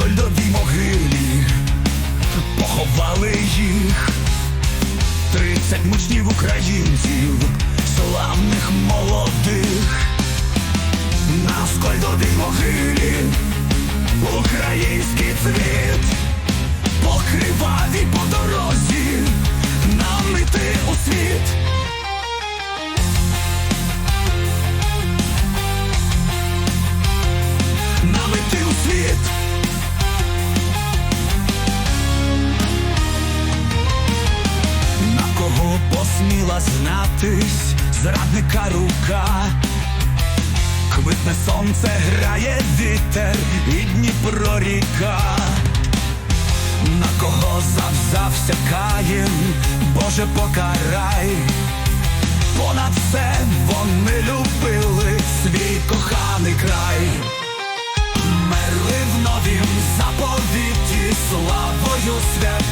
в могилі, поховали їх тридцять мучнів українців, славних молодих, на скольдовій могилі, український цвіт, покриваві по дорозі, нам іти у світ. Посміла знатись зрадника рука, Квитне сонце грає вітер і Дніпро ріка, на кого завзався Каїн, Боже покарай, понад все вони любили свій коханий край, мерли в новім заповіті славою святих.